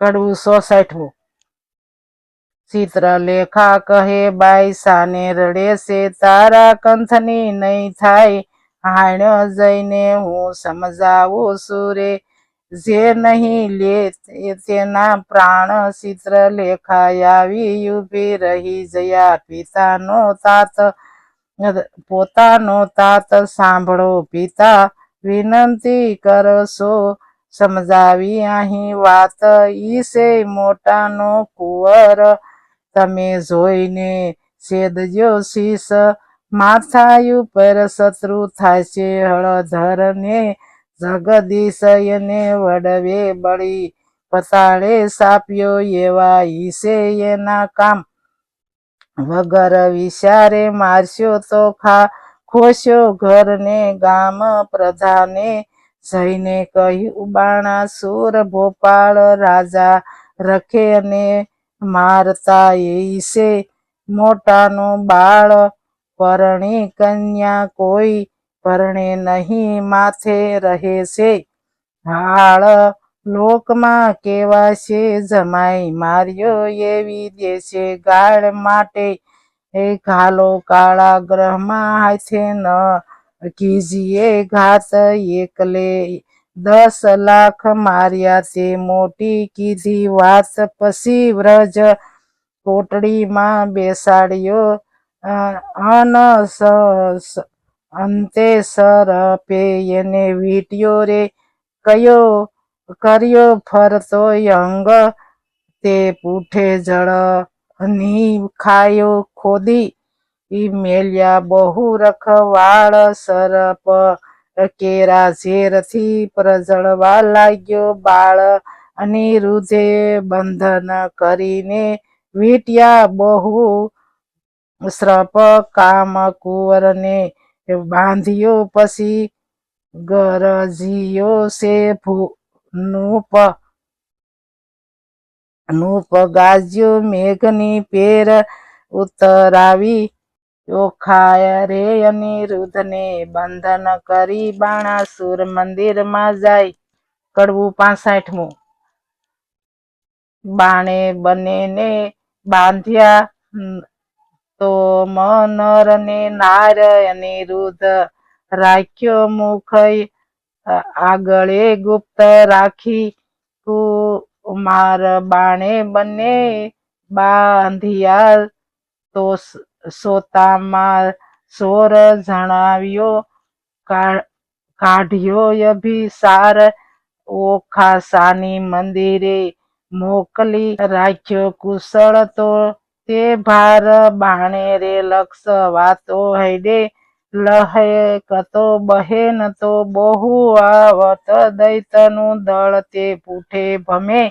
કડવું સોસાઠવું ચિત્રલેખા કહે બાઈ સાને રડે છે, તારા કંથની નહીં થાય. હાણ જઈને હું સમજાવું સુરે જે નહીં લે તેના પ્રાણ. ચિત્રલેખા આવી ઊભી રહી, જયા પિતાનો તાત, પોતાનો તાત સાંભળો. પિતા, વિનંતી કરશો સમજાવી અહીં વાત ઈસે મોટાનો કુંવર. તમે જોઈને સેદજો શીશ. માથા ઉપર શત્રુ થાય છે હળધર ને જગદીશ એને વડવે બળી. પતાળે સાપ્યો એવા ઈસે એના કામ. વગર વિચારે મારશો તો ખા ખોશ્યો ઘરને ગામ પ્રધાને. જઈને કહ્યું બાણા સુર ભોપાળ રાજા રખે અને મારતા એસે મોટાનો બાળ પરણી કન્યા કોઈ પરણે નહીં, માથે રહે છે હાળ લોકમાં કેવા છે જમાઈ માર્યો એવી દેશે ગાળ માટે. એ ઘાલો કાળા ગ્રહમાં હાથે ન કીજીએ ઘાત એકલે. દસ લાખ માર્યા તે મોટી કીધી વાત પછી વ્રજ કોટડીમાં બેસાડ્યો. અનસ અંતે સરપે એને વીટ્યો રે. કયો, કર્યો ફરતો અંગ. તે પૂઠે જળની ખાયો ખોદી. ઈ મેલ્યા બહુ રખવાળ સરપ કેરા ઝેરથી પ્રજળવા લાગ્યો બાળ અનિરુદ્ધે બંધન કરીને વીટ્યા બહુ શ્રપ કામ કુંવરને બાંધ્યો પછી ગરજીયો સે નૂપ નૂપ ગાજ્યો મેઘની પેર ઉતરાવી ઓખાય રે અનિરુદ્ધને બંધન કરી બાણાસુર મંદિરમાં જાય કડવું પાસઠમું. બાણે બંનેને બાંધ્યા તો મનર ને નાર અનિરુદ્ધ રાખ્યો મુખ આગળે ગુપ્ત રાખી કુમાર બાણે બંને બાંધ્યા, તો સોતામાં સોર જણાવ્યો કાઢ્યો અભિસાર. ઓખાસાની મંદિરે મોકલી રાખ્યો કુશળ તો તે ભાર બાણે રે લક્ષ વાતો હૈડે. લહે કતો બહેન તો બહુ આવત દૈતનું દળ તે પૂઠે ભમે.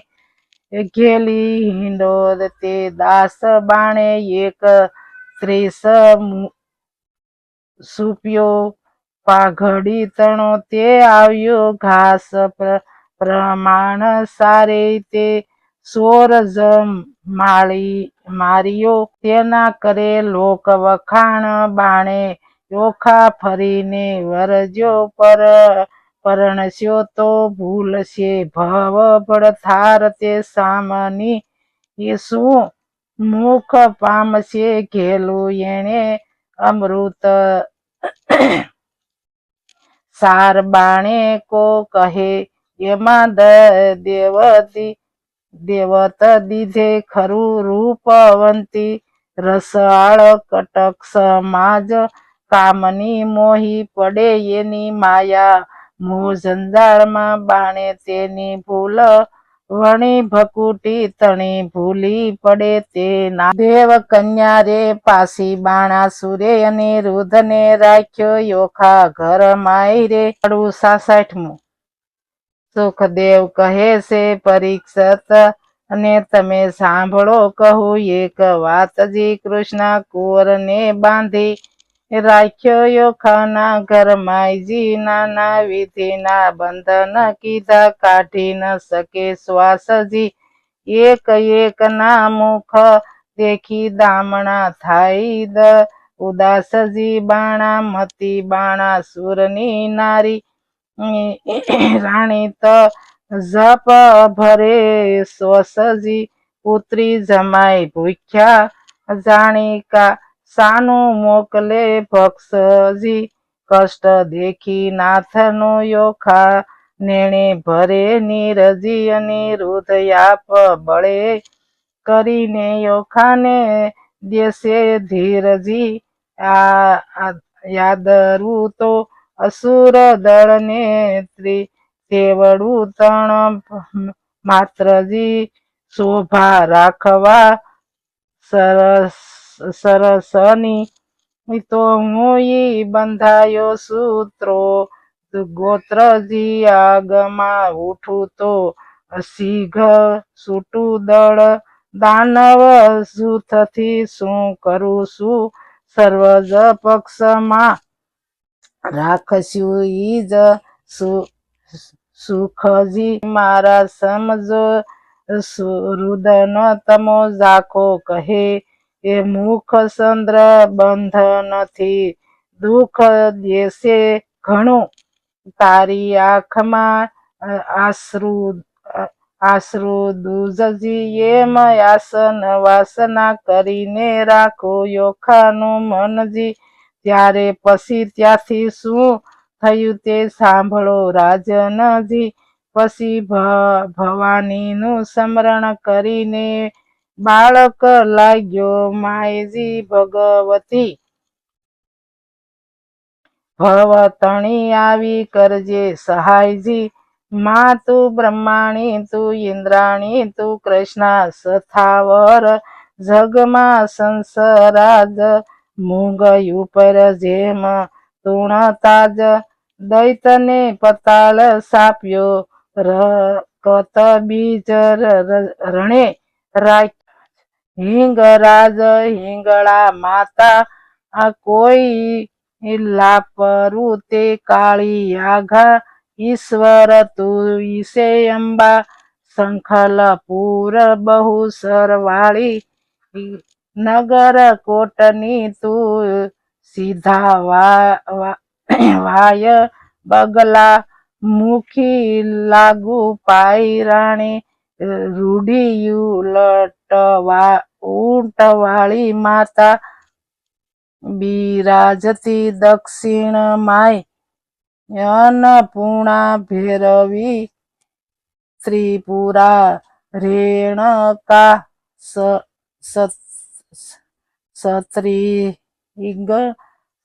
ઘેલી હિંડોળ તે દાસ બાણે એક ત્રીસ સુપ્યો પાઘડી તણો તે આવ્યો ઘાસ પ્રમાણ સારે તે સોર જમ માળી, માર્યો તેના કરે લોક વખાણ બાણે. ચોખા ફરીને વરજો પર, પરણસ્યો તો ભૂલશે. ભવ પડથાર તે સામની. એ શું? મુખ પામશે ઘેલું એણે અમૃત સાર બાણે કો કહે એમાં દ- દેવતી દેવત દીધે ખરું રૂપવંતી રસાળ કટક સમાજ કામની મોહી પડે એની માયા મોહ જંજાળમાં બાણે તેની ભૂલ વણી ભકુટી તણી ભૂલી પડે તે ના. દેવ કન્યા રે પાસી બાણાસુરે અને રુધને રાખ્યો યોખા ઘર માય રે. અડવું સાસઠમું. સુખદેવ કહે છે, પરીક્ષત અને તમે સાંભળો કહું એક વાતજી કૃષ્ણ કુંવરને બાંધી રાખ્યો યોખાના ઘરમાયજી નાના વિધિના બંધન કીધા કાઢી ન શકે શ્વાસજી એક એક ના મુખ દેખી દામણા થાય દ. ઉદાસજી બાણા, મતી બાણા, સુરની નારી. રાણી તો જપ ભરે સ્વસજી. પુત્રી જમાઈ ભૂખ્યા જાણીકા સાનું મોકલે ભક્ષજી કષ્ટ દેખી નાથનો યોખા નેણે ભરે નીરજી અને રુદયાપ બળે કરીને યોખાને દેશે ધીરજી. આ યાદરું તો અસુર દળને ત્રી તેવડું તણ માત્રજી. શોભા રાખવા સરસ સરસની તો હું બંધાયો સૂત્રો ગોત્રજી આગમાં ઉઠું તો સિંહ સૂટું દળ દાનવ જૂથથી શું કરું છું સર્વજ પક્ષમાં રાખશું ઈ સુ- સુખજી મારા સમજો રુદન તમો ઝાખો કહે એ મુખ ચંદ્ર બંધ નથી. દુઃખ દેશે ઘણું. તારી આંખમાં આશ્રુ આશ્રુ દુજજી એમ આસન વાસના કરીને રાખો યોખાનું મનજી. ત્યારે પછી ત્યાંથી શું થયું તે સાંભળો રાજનજી. પછી ભવાનીનું સ્મરણ કરીને બાળક લાગ્યો માયજી ભગવતી. ભવતણી આવી કરજે સહાયજી. માં તું બ્રહ્માણી, તું ઇન્દ્રાણી, તું કૃષ્ણ, સથાવર, જગમાં સંસરાજ મૂંગ ઉપર જેમ તુણ તાજ દૈતને પતાળ સાપ્યો, રકત બીજ રણે રાખ હિંગરાજ, હિંગળા માતા, આ કોઈ લાપરું તે કાળી આઘા, ઈશ્વર તુષે અંબા શંખલ શંખલપુર બહુ સરવાળી, નગર કોટની તું સીધા વાય બગલા મુખી લાગુ પાઈ રાણી રૂઢિયું લટવા ઊંટવાળી માતા બિરાજતી દક્ષિણ માય અન્નપૂર્ણા ભેરવી ત્રિપુરા રેણકા સ- સ-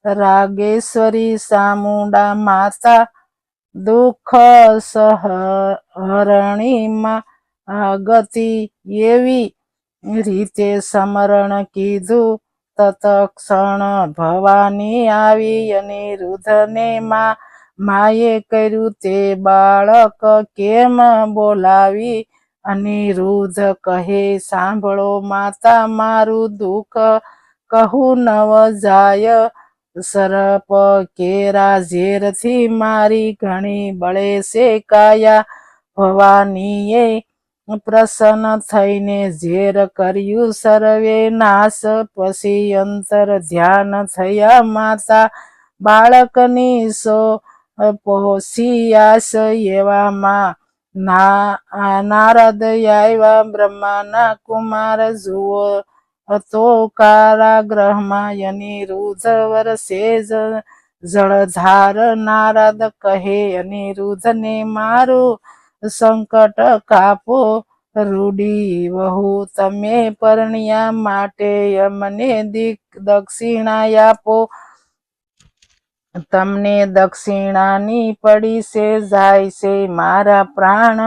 રાગેશ્વરી સામુંડા માતા દુઃખ સહરણીમાં આગતી એવી રીતે સમરણ કીધું, તત્ક્ષણ ભવાની આવી અને રુધને માં, માએ કર્યું તે બાળક કેમ બોલાવી? અનિરુદ્ધ કહે, સાંભળો માતા, મારું દુઃખ કહું નવ જાય સરપ કેરા ઝેરથી મારી ઘણી બળે છે કાયા ભવાનીએ પ્રસન્ન થઈને ઝેર કર્યું સર્વે નાશ. પછી અંતર ધ્યાન થયા માતા બાળકની સો પોષિયાસ એવામાં ના નારદ આવ્યા બ્રહ્માના કુમાર જુઓ તો કારાગ્રહમાં અનિરુદ્ધ વરસે જળધાર નારદ કહે, અનિરુદ્ધને મારું સંકટ કાપો, રૂડી વહુ, તમે પરણ્યા માટે અમને દીક દક્ષિણા આપો. તમને દક્ષિણાની પડી છે જાય છે મારા પ્રાણ.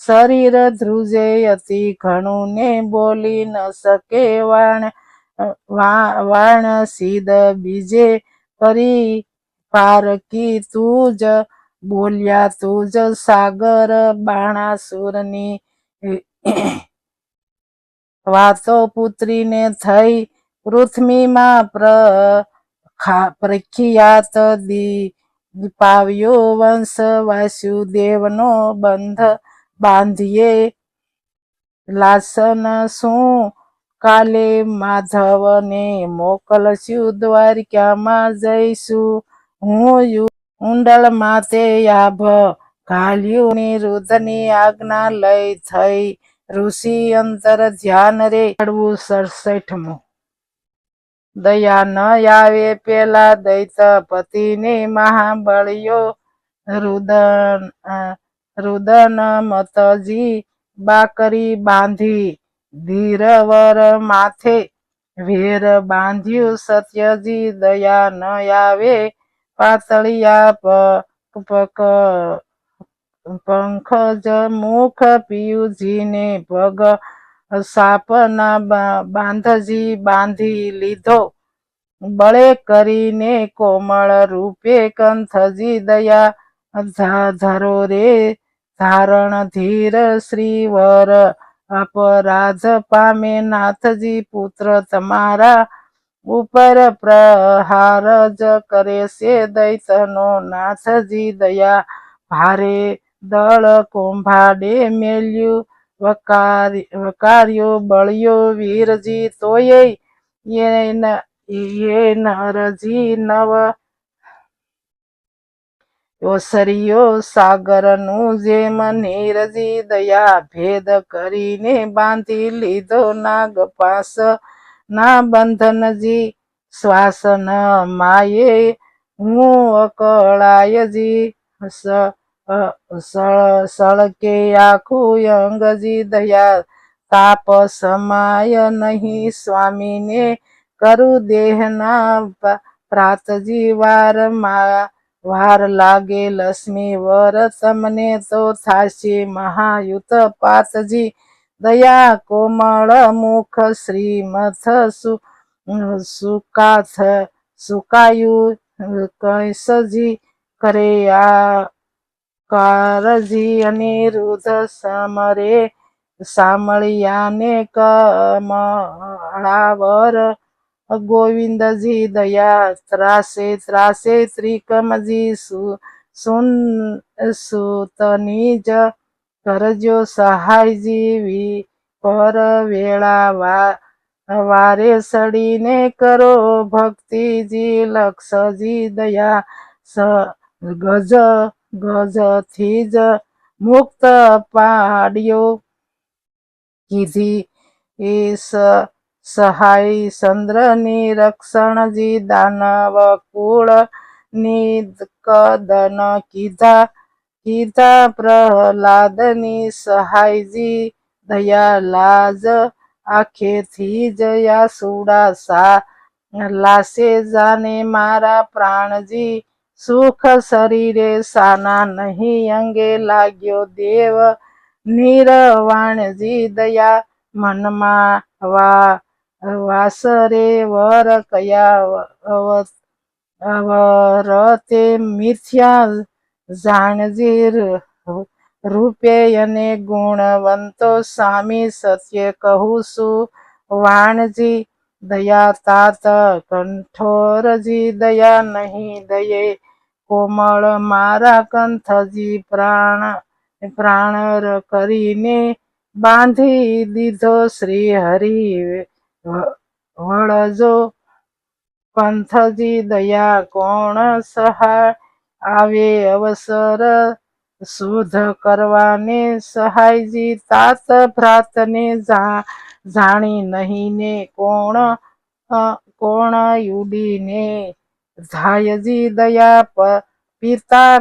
શરીર ધ્રુજે, અતિ ઘણું ને બોલી ન શકે વાણ. વાણ સીધ બીજે, પરી પારકી તું જ બોલ્યા તું જ સાગર બાણાસુરની વાતો પુત્રીને થઈ પૃથ્વીમાં પ્ર પ્રખ્યાત દી પાવ્યો વંશ વાસુદેવનો બંધ બાંધીએ. લાસન શું? કાલે માધવને મોકલશું દ્વારકામાં જઈશું હું યુ- ઉંડલ માતે આભ ઘાલ્યું નિરુદ્ધની આજ્ઞા લઈ થઈ ઋષિ અંતર ધ્યાન રે પડવું સડસઠમું દયા ન આવે પેલા દૈતપતિને મહાબળિયો રુદન અ, રુદન મતજી બાકરી બાંધી ધીરવર માથે વેર બાંધ્યું સત્યજી દયા ન આવે પાતળિયા પક પંખજ મુખ પિયુજીને પગ સાપના બાંધજી બાંધી લીધો. બળે કરીને કોમળ રૂપે કંથજી દયા ધરો રે, ધારણ ધીર શ્રીવર અપરાધ પામે નાથજી પુત્ર તમારા ઉપર પ્રહાર જ કરે છે દૈતનો નાથજી દયા. ભારે દળ કુંભાડે મેલ્યું વકાર્યો, બળ્યો વીરજી તોય એ નરજી નવ. ઓસરિયો સાગરનું જેમ નીરજી દયા ભેદ કરીને બાંધી લીધો નાગ પાસ ના બંધનજી શ્વાસ ન માયે હું અકળાયજી સળકે આખું અંગજી દયા. તાપ સમાય નહીં સ્વામીને કરું દેહના પ્રાતજી વાર મા, વાર લાગે લક્ષ્મી વર. તમને તો થાશે મહાયુત પાતજી. દયા કોમળ મુખ શ્રીમથ સુ સુકાથ સુકાયું કૈસજી કરે આ કારજી અનિરુદ્ધ સમરે સામળિયાને કમળાવર ગોવિંદજી દયા ત્રાસે ત્રાસે ત્રિકમજી સુ- સુન સુતની જ કરજો સહાય જીવી પર વેળા વારે સડીને કરો ભક્તિજી લક્ષજી દયા ગજ, ગજથી જ મુક્ત પાડ્યો. કીધી ઈસ સહાય ચંદ્રની રક્ષણજી દાનવ કુળ નિકદન કીધા કીધા પ્રહલાદની સહાયજી દયા લાજ આખેથી જયા સુડા સા લાસે જાને મારા પ્રાણજી, સુખ શરીરે સાના નહીં અંગે લાગ્યો દેવ, નિરવાણજી દયા મનમાં વા વાસરે વર કયા અવ- અવરતે મિથ્યા જાણજી રૂપે અને ગુણવંતો સ્વામી સત્ય કહું છું વાણજી દયા તાત કંઠોરજી દયા નહીં દયે. કોમળ મારા કંઠજી પ્રાણ પ્રાણ કરીને બાંધી દીધો શ્રી હરિ વળજો પંથજી દયા કોણ સહાય? આવે અવસર શુદ્ધ કરવાને સહાયજી તાત ભ્રાતને જાણી નહીં ને કોણ કોણ યુડીને? ધાયજી દયા પિતા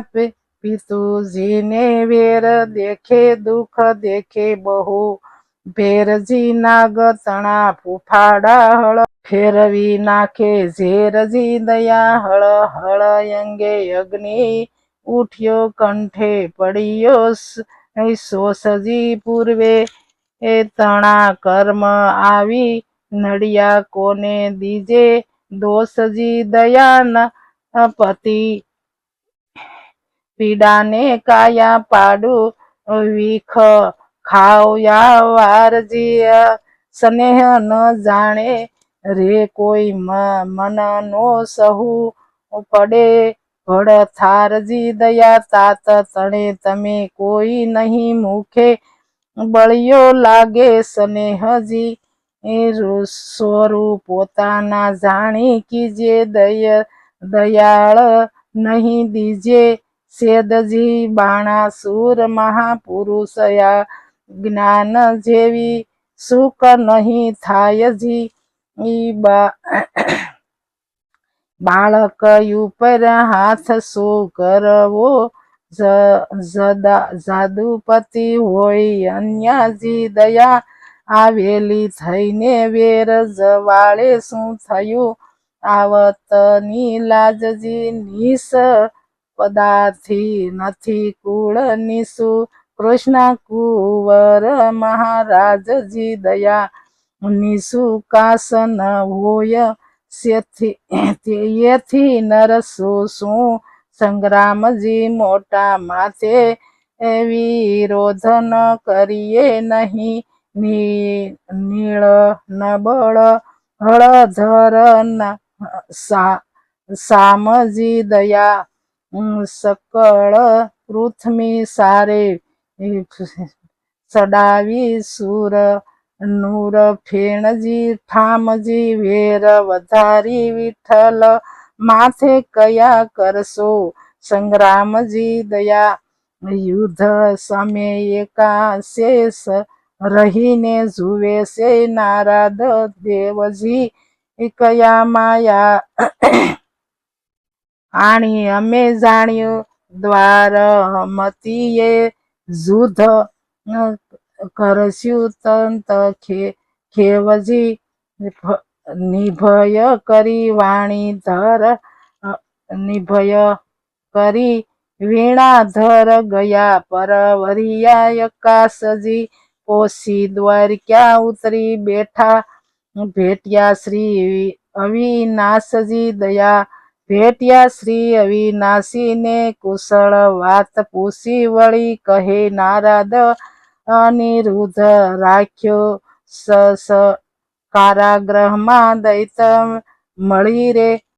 પિતુજીને વેર દેખે, દુઃખ દેખે બહુ. ભેરજી નાગ તણા ફૂફાડા હળ ફેરવી નાખે ઝેરજી દયા હળ હળ અંગે અગ્નિ ઉઠ્યો કંઠે પડ્યો સ- શોષજી પૂર્વે એ તણા કર્મ આવી, નડિયા કોને દીજે દોષજી દયાન પતિ. પીડાને કાયા પાડું, વિખ ખાવયા વારજી સ્નેહ ન જાણે રે કોઈ મનનો સહુ પડે. ભળ થારજી દયા તાત તણે તમે કોઈ નહીં મુખે બળિયો લાગે સ્નેહજી, એ સ્વરૂપ પોતાના જાણી કીજે દય, દયાળ નહીં દીજે. સેદજી બાણાસુર મહાપુરુષયા જ્ઞાન જેવી સુખ નહીં થાય બાળક ઉપર હાથ શું કરવો? જાદુપતિ હોય અન્યાજી દયા આવેલી થઈને વેર જવાળે શું થયું? આવતની લાજજી નિસ પદાર્થી નથી કુળ નિસુ કૃષ્ણ કુંવર મહારાજજી દયા નિસુકાસન હોય એથી નરસુ શું? સંગ્રામજી મોટા માથે વિરોધન વિરોધ કરીએ નહીં. નીળ, નબળ, હળધર સામજી દયા સકળ પૃથ્વી સારે ચડાવી સુર નૂર, ફેણજી ઠામજી વેર, વધારી, વિઠ્ઠલ, માથે કયા કરશો? સંગ્રામજી, દયા, યુદ્ધ સમય એકા શેષ રહીને જુએ છે નારદ દેવજી, કયા માયા? આણી અમે જાણ્યું દ્વારમતીએ યુદ્ધ કરશું તંત ખે, ખેવજી નિભય કરી વાણી ધર, નિભય કરી વીણા ધર ગયા પરવરિયા એકાશજી પોસી દ્વારકા ઉતરી બેઠા, ભેટ્યા શ્રી અવિનાશજી દયા ભેટ્યા શ્રી અવિનાશીને કુશળ વાત પૂછી વળી કહે, નારદ, અનિરુદ્ધ રાખ્યો સ કારાગ્રહમાં દૈત મળી રે